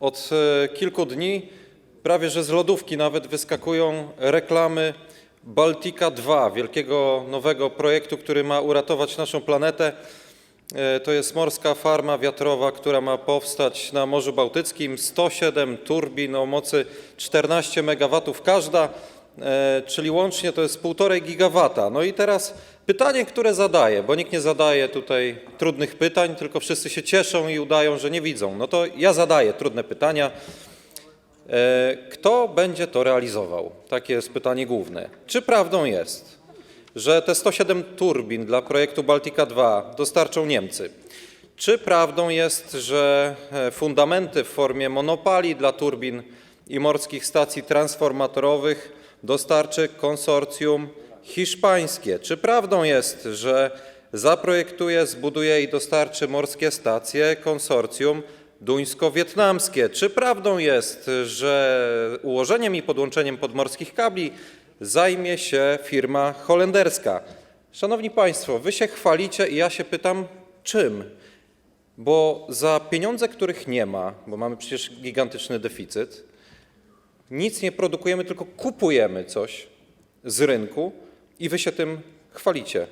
Od e, kilku dni prawie że z lodówki nawet wyskakują reklamy Baltica 2, wielkiego nowego projektu, który ma uratować naszą planetę. E, To jest morska farma wiatrowa, która ma powstać na Morzu Bałtyckim. 107 turbin o mocy 14 MW każda, czyli łącznie to jest 1,5 gigawata. No i teraz pytanie, które zadaję, bo nikt nie zadaje tutaj trudnych pytań, tylko wszyscy się cieszą i udają, że nie widzą. No to ja zadaję trudne pytania. E, Kto będzie to realizował? Takie jest pytanie główne. Czy prawdą jest, że te 107 turbin dla projektu Baltica 2 dostarczą Niemcy? Czy prawdą jest, że e, fundamenty w formie monopali dla turbin i morskich stacji transformatorowych dostarczy konsorcjum hiszpańskie? Czy prawdą jest, że zaprojektuje, zbuduje i dostarczy morskie stacje konsorcjum duńsko-wietnamskie? Czy prawdą jest, że ułożeniem i podłączeniem podmorskich kabli zajmie się firma holenderska? Szanowni Państwo, Wy się chwalicie i ja się pytam, czym? Bo za pieniądze, których nie ma, bo mamy przecież gigantyczny deficyt, nic nie produkujemy, tylko kupujemy coś z rynku i wy się tym chwalicie.